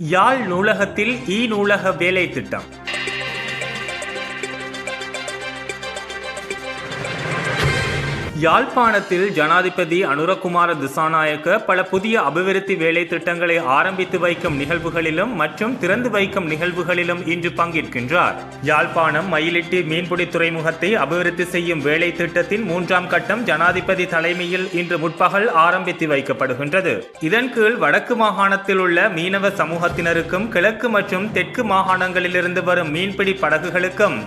யாழ் நூலகத்தில் இ நூலக வேலை திட்டம் யாழ்ப்பாணத்தில் ஜனாதிபதி அனுரகுமார திசாநாயக்க பல புதிய அபிவிருத்தி வேலை திட்டங்களை ஆரம்பித்து வைக்கும் நிகழ்வுகளிலும் மற்றும் திறந்து வைக்கும் நிகழ்வுகளிலும் இன்று பங்கேற்கின்றார். யாழ்ப்பாணம் மயிலிட்டி மீன்பிடி துறைமுகத்தை அபிவிருத்தி செய்யும் வேலை திட்டத்தின் மூன்றாம் கட்டம் ஜனாதிபதி தலைமையில் இன்று முற்பகல் ஆரம்பித்து வைக்கப்படுகின்றது. இதன் கீழ் வடக்கு மாகாணத்தில் உள்ள மீனவ சமூகத்தினருக்கும் கிழக்கு மற்றும் தெற்கு மாகாணங்களிலிருந்து வரும் மீன்பிடி படகுகளுக்கும்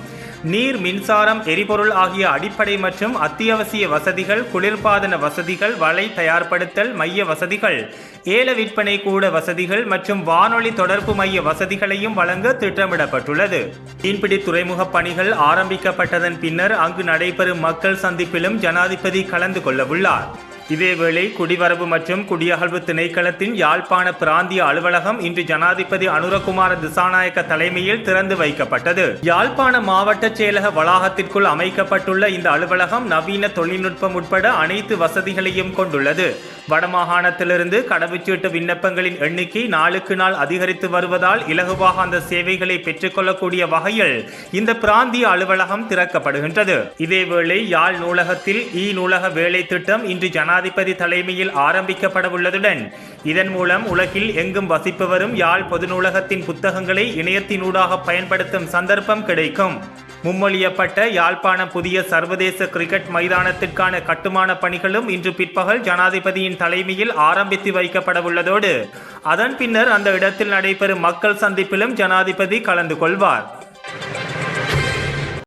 நீர் மின்சாரம் எரிபொருள் ஆகிய அடிப்படை மற்றும் அத்தியாவசிய வசதிகள் குளிர்பாதன வசதிகள் வலை தயார்படுத்தல் மைய வசதிகள் ஏல விற்பனை கூட வசதிகள் மற்றும் வானொலி தொடர்பு மைய வசதிகளையும் வழங்க திட்டமிடப்பட்டுள்ளது. மீன்பிடி துறைமுக பணிகள் ஆரம்பிக்கப்பட்டதன் பின்னர் அங்கு நடைபெறும் மக்கள் சந்திப்பிலும் ஜனாதிபதி கலந்து கொள்ளவுள்ளார். இதேவேளை குடிவரவு மற்றும் குடியகழ்வு திணைக்களத்தின் யாழ்ப்பாண பிராந்திய அலுவலகம் இன்று ஜனாதிபதி அனுரகுமார திசாநாயக்க தலைமையில் திறந்து வைக்கப்பட்டது. யாழ்ப்பாண மாவட்ட செயலக வளாகத்திற்குள் அமைக்கப்பட்டுள்ள இந்த அலுவலகம் நவீன தொழில்நுட்பம் உட்பட அனைத்து வசதிகளையும் கொண்டுள்ளது. வடமாகாணத்திலிருந்து கடவுச்சீட்டு விண்ணப்பங்களின் எண்ணிக்கை நாளுக்கு நாள் அதிகரித்து வருவதால் இலகுவாக அந்த சேவைகளை பெற்றுக்கொள்ளக்கூடிய வகையில் இந்த பிராந்திய அலுவலகம் திறக்கப்படுகின்றது. இதேவேளை யாழ் நூலகத்தில் இ நூலக வேலை திட்டம் இன்று ஜனாதிபதி தலைமையில் ஆரம்பிக்கப்பட உள்ளதுடன் இதன் மூலம் உலகில் எங்கும் வசிப்பவரும் யாழ் பொது நூலகத்தின் புத்தகங்களை இணையத்தினூடாக பயன்படுத்தும் சந்தர்ப்பம் கிடைக்கும். மும்மொழியப்பட்ட யாழ்ப்பாணம் புதிய சர்வதேச கிரிக்கெட் மைதானத்திற்கான கட்டுமான பணிகளும் இன்று பிற்பகல் ஜனாதிபதியின் தலைமையில் ஆரம்பித்து வைக்கப்படவுள்ளதோடு அதன் பின்னர் அந்த இடத்தில் நடைபெறும் மக்கள் சந்திப்பிலும் ஜனாதிபதி கலந்து கொள்வார்.